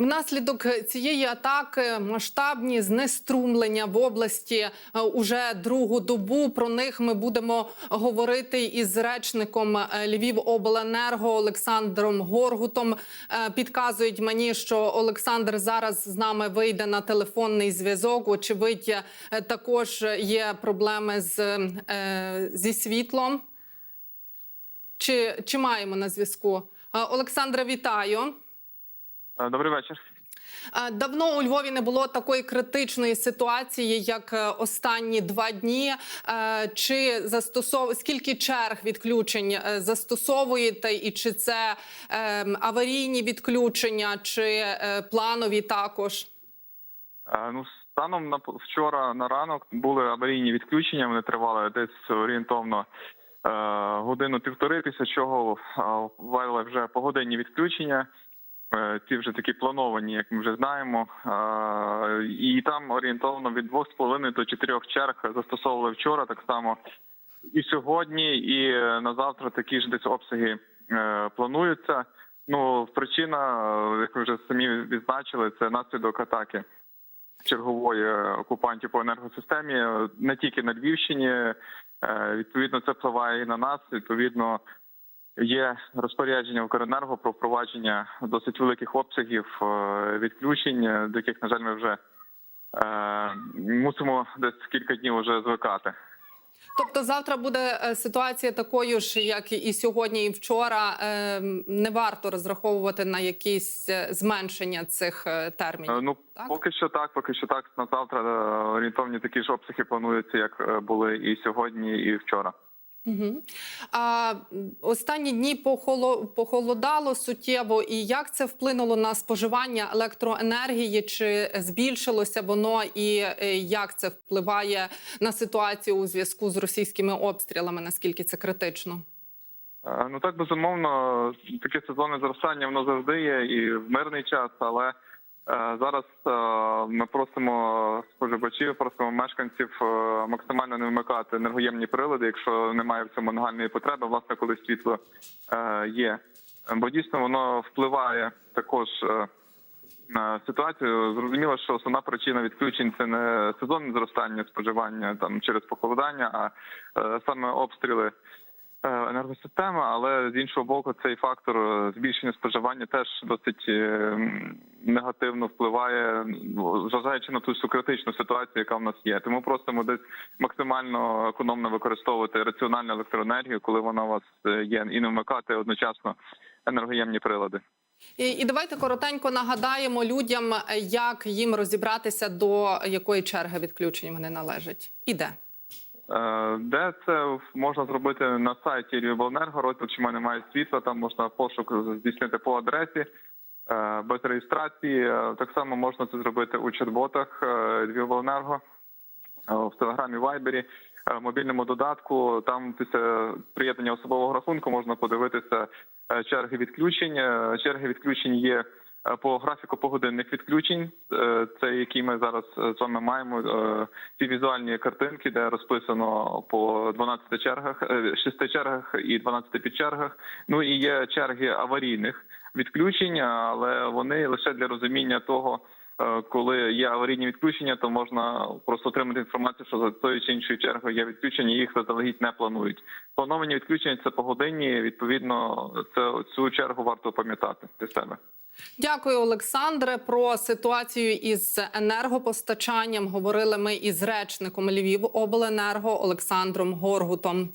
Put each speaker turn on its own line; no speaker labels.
Внаслідок цієї атаки масштабні знеструмлення в області е, уже другу добу. Про них ми будемо говорити із речником е, Львівобленерго Олександром Горгутом. Е, Підказують мені, що Олександр зараз з нами вийде на телефонний зв'язок. Очевидь, також є проблеми з, зі світлом. Чи, чи маємо на зв'язку? Олександра, вітаю.
Е, Добрий вечір.
Е, Давно у Львові не було такої критичної ситуації, як е, останні два дні. Чи застосов... скільки черг відключень застосовуєте, і чи це е, аварійні відключення, чи планові також?
Ну, станом на вчора на ранок були аварійні відключення. Вони тривали десь орієнтовно е, годину-півтори, після чого ввели вже погодинні відключення. Е, Ці вже такі плановані, як ми вже знаємо. Е, І там орієнтовно від 2,5 до 4 черг застосовували вчора, так само і сьогодні, і е, на завтра такі ж десь обсяги е, плануються. Ну, причина, е, як ви вже самі відзначили, це наслідок атаки чергової е, окупантів по енергосистемі е, не тільки на Львівщині. Е, Відповідно, це впливає і на нас. Відповідно, є розпорядження Укренерго про впровадження досить великих обсягів е, відключень, до яких, на жаль, ми вже е, мусимо десь кілька днів вже звикати.
Тобто, завтра буде е, ситуація такою ж, як і сьогодні, і вчора. Е, Не варто розраховувати на якісь зменшення цих термінів.
Ну
Так?
поки що так, поки що так. На завтра орієнтовні такі ж обсяги плануються, як були і сьогодні, і вчора.
Угу. А останні дні похоло, похолодало суттєво. І як це вплинуло на споживання електроенергії? Чи збільшилося воно, і е, як це впливає на ситуацію у зв'язку з російськими обстрілами? Наскільки це критично?
Е, Ну так безумовно, таке сезонне зростання воно завжди є і в мирний час, але зараз е, ми просимо споживачів, просимо мешканців е, максимально не вмикати енергоємні прилади, якщо немає в цьому нагальної потреби, власне, коли світло е, є. Бо дійсно воно впливає також. е, На ситуацію зрозуміло, що основна причина відключень це не сезонне зростання споживання там через похолодання, а е, саме обстріли е, енергосистеми, але з іншого боку, цей фактор е, збільшення споживання теж досить е, негативно впливає, ну, зважаючи на ту всю критичну ситуацію, яка в нас є. Тому просимо десь максимально економно використовувати раціональну електроенергію, коли вона у вас е, є, і не вмикати одночасно енергоємні прилади.
І, і давайте коротенько нагадаємо людям, е, як їм розібратися до якої черги відключень вони належать. І де?
Е, Де це можна зробити на сайті Львівобленерго, розділ мене немає світла, там можна пошук здійснити по адресі е, без реєстрації. Е, Так само можна це зробити у чат-ботах Львівобленерго, в телеграмі Вайбері, мобільному додатку. Там після приєднання особового рахунку можна подивитися черги відключень. Черги відключень є по графіку погодинних відключень. Е, Це які ми зараз е, з вами маємо. е, Ці візуальні картинки, де розписано по 12 чергах, 6 чергах і 12 підчергах. Ну і є черги аварійних відключень, але вони лише для розуміння того. Е, Коли є аварійні відключення, то можна просто отримати інформацію, що за тою чи іншою чергою є відключення, їх заздалегідь не планують. Плановані відключення це погодинні. Відповідно, це цю чергу варто пам'ятати для себе.
Дякую, Олександре. Про ситуацію із енергопостачанням говорили ми із речником Львівобленерго Олександром Горгутом.